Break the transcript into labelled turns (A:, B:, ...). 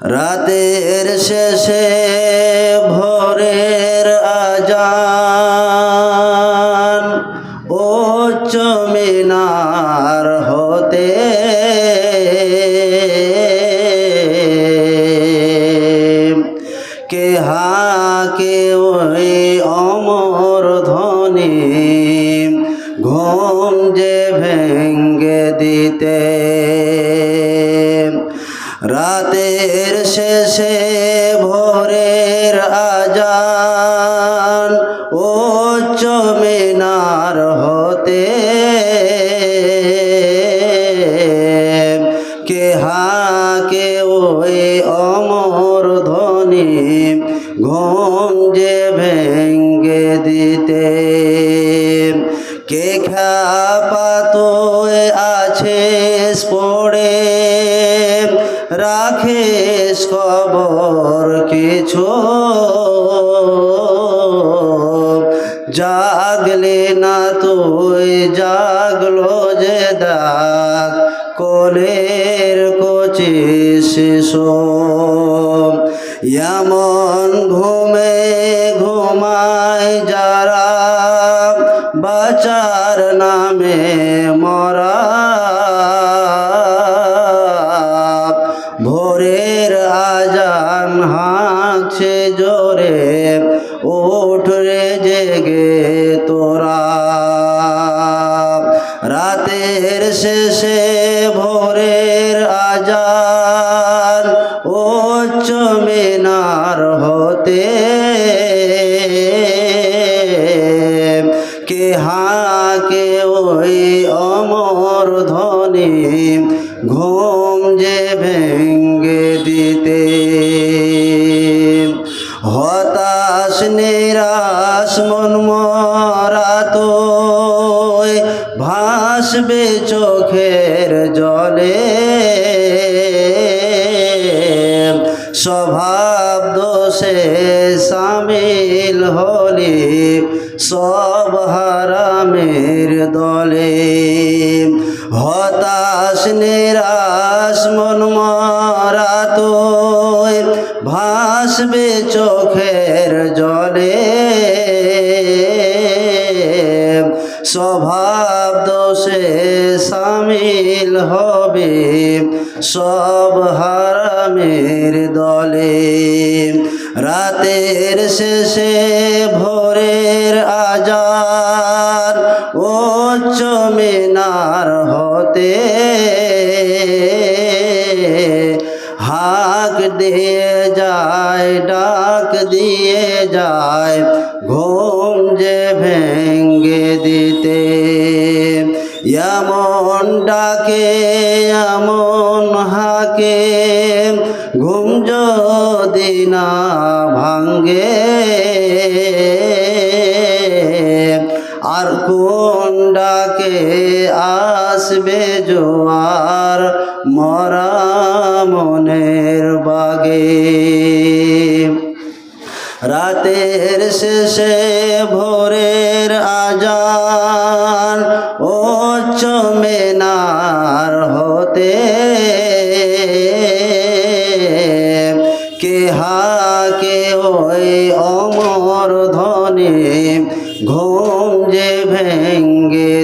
A: রাতের শেষে ভোরের আজান ও মিনার হতে কে হাকে ওই অমর ধ্বনি ঘুম যে ভেঙ্গে দিতে রাতের শেষে ভোরের আজান ও চমিনার হতে কে হাকে ওই অমর ধ্বনি ঘুম যে ভেঙ্গে দিতে, কে খাপাতোয় রাখিস খবর কিছু। জাগলে না তুই, জাগলো যে দাগ, কোলের কচি শিশু। এমন ঘুমে ঘুমায় যারা বাচার নামে মরা ভোরের আজান হাঁকছে জোরে ওঠ রে জেগে তোরা। রাতের শেষে ভোরের আজান ও চমিনার হতে ভেঙ্গে দিতে। হতাশ, নিরাশ মন মরাত ভাসবে চোখের জলে। স্বভাব দোষে সামিল হলে সব হারামের দলে। হতাশ, নিরাশ মন মরাত ভাসবে চোখের জলে। স্বভাব দোষে সামিল হবে সব হারামের দলে। রাতের শেষে ভোরের যায়, ঘুম যে ভেঙ্গে দিতে। এমন ডাকে, এমন হাকে, ঘুম যদি না ভাঙ্গে আর কোন ডাকে আসবে জোয়ার, মরা মনের রাতের শেষে ভোরের আজান ও চমেনার হতে কেহাকে ওই অমর ধনে ঘুম যে ভেঙ্গে